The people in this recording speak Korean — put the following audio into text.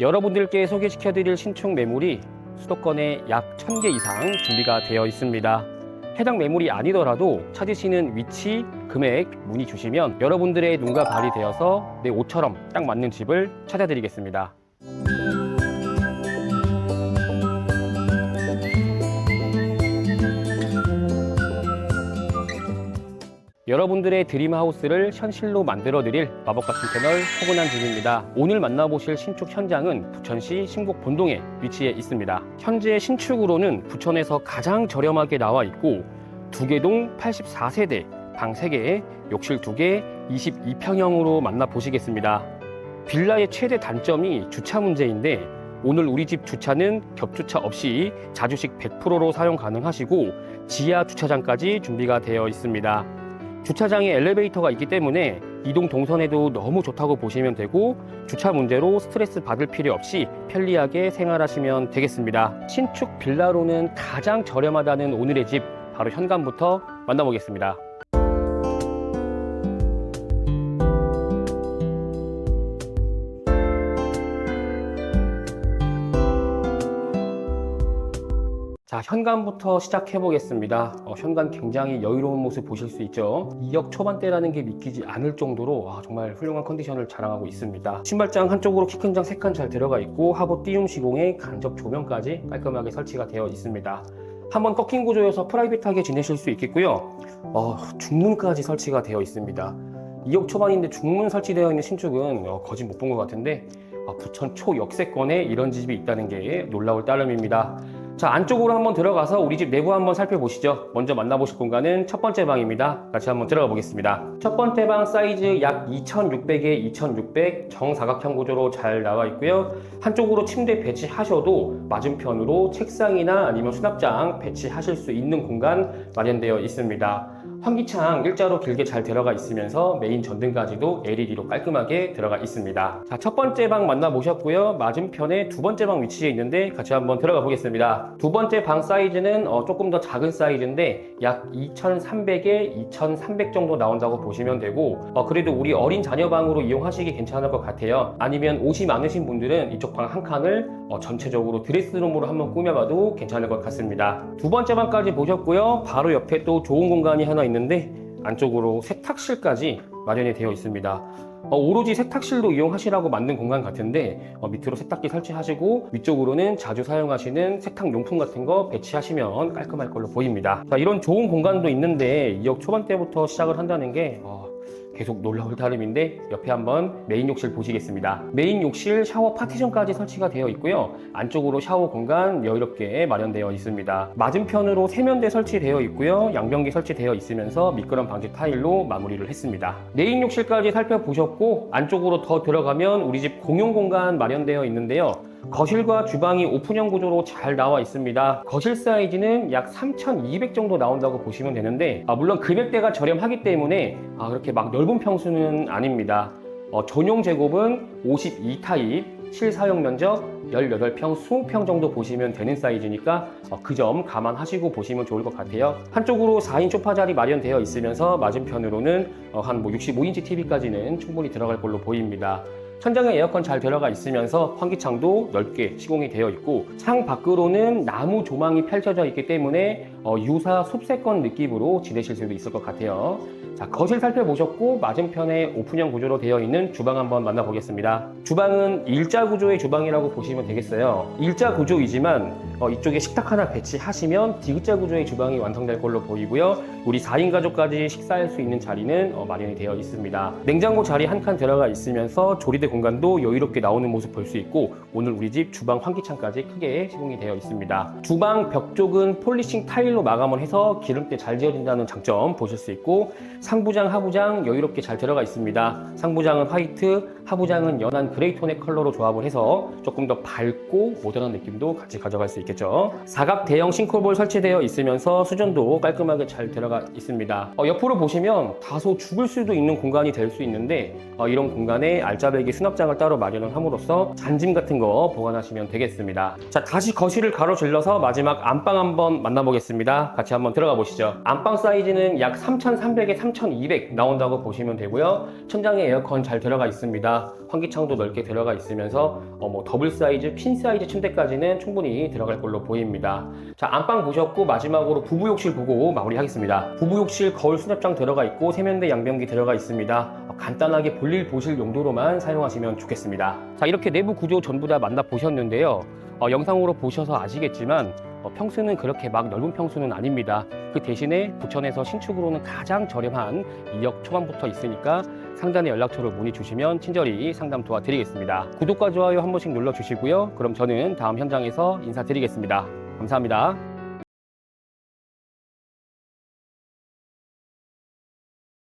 여러분들께 소개시켜드릴 신축 매물이 수도권에 약 1000개 이상 준비가 되어 있습니다. 해당 매물이 아니더라도 찾으시는 위치, 금액 문의 주시면 여러분들의 눈과 발이 되어서 내 옷처럼 딱 맞는 집을 찾아드리겠습니다. 여러분들의 드림하우스를 현실로 만들어드릴 마법 같은 채널 포근한 집입니다. 오늘 만나보실 신축 현장은 부천시 신곡 본동에 위치해 있습니다. 현재 신축으로는 부천에서 가장 저렴하게 나와 있고 두개동 84세대, 방 3개, 욕실 2개, 22평형으로 만나보시겠습니다. 빌라의 최대 단점이 주차 문제인데 오늘 우리 집 주차는 겹주차 없이 자주식 100%로 사용 가능하시고 지하 주차장까지 준비가 되어 있습니다. 주차장에 엘리베이터가 있기 때문에 이동 동선에도 너무 좋다고 보시면 되고 주차 문제로 스트레스 받을 필요 없이 편리하게 생활하시면 되겠습니다. 신축 빌라로는 가장 저렴하다는 오늘의 집 바로 현관부터 만나보겠습니다. 자, 현관부터 시작해 보겠습니다. 어, 현관 굉장히 여유로운 모습 보실 수 있죠. 2억 초반대라는 게 믿기지 않을 정도로 와, 정말 훌륭한 컨디션을 자랑하고 있습니다. 신발장 한쪽으로 키큰장 3칸 잘 들어가 있고 하부 띄움 시공에 간접 조명까지 깔끔하게 설치가 되어 있습니다. 한번 꺾인 구조여서 프라이빗하게 지내실 수 있겠고요. 어, 중문까지 설치가 되어 있습니다. 2억 초반인데 중문 설치되어 있는 신축은 어, 거짓 못본 것 같은데 어, 부천 초역세권에 이런 집이 있다는 게 놀라울 따름입니다. 자, 안쪽으로 한번 들어가서 우리 집 내부 한번 살펴보시죠. 먼저 만나보실 공간은 첫 번째 방입니다. 같이 한번 들어가 보겠습니다. 첫 번째 방 사이즈 약 2600에 2600 정사각형 구조로 잘 나와 있고요. 한쪽으로 침대 배치하셔도 맞은편으로 책상이나 아니면 수납장 배치하실 수 있는 공간 마련되어 있습니다. 환기창 일자로 길게 잘 들어가 있으면서 메인 전등까지도 LED로 깔끔하게 들어가 있습니다. 자, 첫 번째 방 만나보셨고요. 맞은편에 두 번째 방 위치해 있는데 같이 한번 들어가 보겠습니다. 두 번째 방 사이즈는 어, 조금 더 작은 사이즈인데 약 2300에 2300 정도 나온다고 보시면 되고 어, 그래도 우리 어린 자녀 방으로 이용하시기 괜찮을 것 같아요. 아니면 옷이 많으신 분들은 이쪽 방 한 칸을 어, 전체적으로 드레스룸으로 한번 꾸며봐도 괜찮을 것 같습니다. 두 번째 방까지 보셨고요. 바로 옆에 또 좋은 공간이 하나 있는 데 안쪽으로 세탁실까지 마련이 되어 있습니다. 어, 오로지 세탁실로 이용하시라고 만든 공간 같은데 어, 밑으로 세탁기 설치하시고 위쪽으로는 자주 사용하시는 세탁용품 같은 거 배치하시면 깔끔할 걸로 보입니다. 자, 이런 좋은 공간도 있는데 2억 초반대부터 시작을 한다는 게 어, 계속 놀라울 따름인데 옆에 한번 메인 욕실 보시겠습니다. 메인 욕실 샤워 파티션까지 설치가 되어 있고요. 안쪽으로 샤워 공간 여유롭게 마련되어 있습니다. 맞은편으로 세면대 설치되어 있고요. 양변기 설치되어 있으면서 미끄럼 방지 타일로 마무리를 했습니다. 메인 욕실까지 살펴보셨고 안쪽으로 더 들어가면 우리 집 공용 공간 마련되어 있는데요. 거실과 주방이 오픈형 구조로 잘 나와 있습니다. 거실 사이즈는 약 3,200 정도 나온다고 보시면 되는데 아, 물론 금액대가 저렴하기 때문에 아, 그렇게 막 넓은 평수는 아닙니다. 어, 전용 제곱은 52 타입, 실사용 면적 18평, 20평 정도 보시면 되는 사이즈니까 어, 그점 감안하시고 보시면 좋을 것 같아요. 한쪽으로 4인 소파 자리 마련되어 있으면서 맞은편으로는 어, 한뭐 65인치 TV까지는 충분히 들어갈 걸로 보입니다. 천장에 에어컨 잘 들어가 있으면서 환기창도 넓게 시공이 되어 있고 창 밖으로는 나무 조망이 펼쳐져 있기 때문에 어, 유사 숲세권 느낌으로 지내실 수도 있을 것 같아요. 자, 거실 살펴보셨고 맞은편에 오픈형 구조로 되어 있는 주방 한번 만나보겠습니다. 주방은 일자 구조의 주방이라고 보시면 되겠어요. 일자 구조이지만 어, 이쪽에 식탁 하나 배치하시면 D자 구조의 주방이 완성될 걸로 보이고요. 우리 4인 가족까지 식사할 수 있는 자리는 어, 마련이 되어 있습니다. 냉장고 자리 한 칸 들어가 있으면서 조리대 공간도 여유롭게 나오는 모습 볼 수 있고 오늘 우리 집 주방 환기창까지 크게 시공이 되어 있습니다. 주방 벽 쪽은 폴리싱 타일 로 마감을 해서 기름때 잘 지어진다는 장점 보실 수 있고 상부장, 하부장 여유롭게 잘 들어가 있습니다. 상부장은 화이트, 하부장은 연한 그레이 톤의 컬러로 조합을 해서 조금 더 밝고 모던한 느낌도 같이 가져갈 수 있겠죠. 사각 대형 싱크볼 설치되어 있으면서 수전도 깔끔하게 잘 들어가 있습니다. 어, 옆으로 보시면 다소 죽을 수도 있는 공간이 될 수 있는데 어, 이런 공간에 알짜배기 수납장을 따로 마련을 함으로써 잔짐 같은 거 보관하시면 되겠습니다. 자 다시 거실을 가로질러서 마지막 안방 한번 만나보겠습니다. 같이 한번 들어가 보시죠. 안방 사이즈는 약 3,300에 3,200 나온다고 보시면 되고요. 천장에 에어컨 잘 들어가 있습니다. 환기창도 넓게 들어가 있으면서 어, 뭐 더블 사이즈, 퀸 사이즈 침대까지는 충분히 들어갈 걸로 보입니다. 자, 안방 보셨고 마지막으로 부부 욕실 보고 마무리하겠습니다. 부부 욕실 거울 수납장 들어가 있고 세면대 양변기 들어가 있습니다. 어, 간단하게 볼일 보실 용도로만 사용하시면 좋겠습니다. 자, 이렇게 내부 구조 전부 다 만나 보셨는데요. 어, 영상으로 보셔서 아시겠지만 어, 평수는 그렇게 막 넓은 평수는 아닙니다. 그 대신에 부천에서 신축으로는 가장 저렴한 2억 초반부터 있으니까 상단에 연락처로 문의 주시면 친절히 상담 도와드리겠습니다. 구독과 좋아요 한 번씩 눌러주시고요. 그럼 저는 다음 현장에서 인사드리겠습니다. 감사합니다.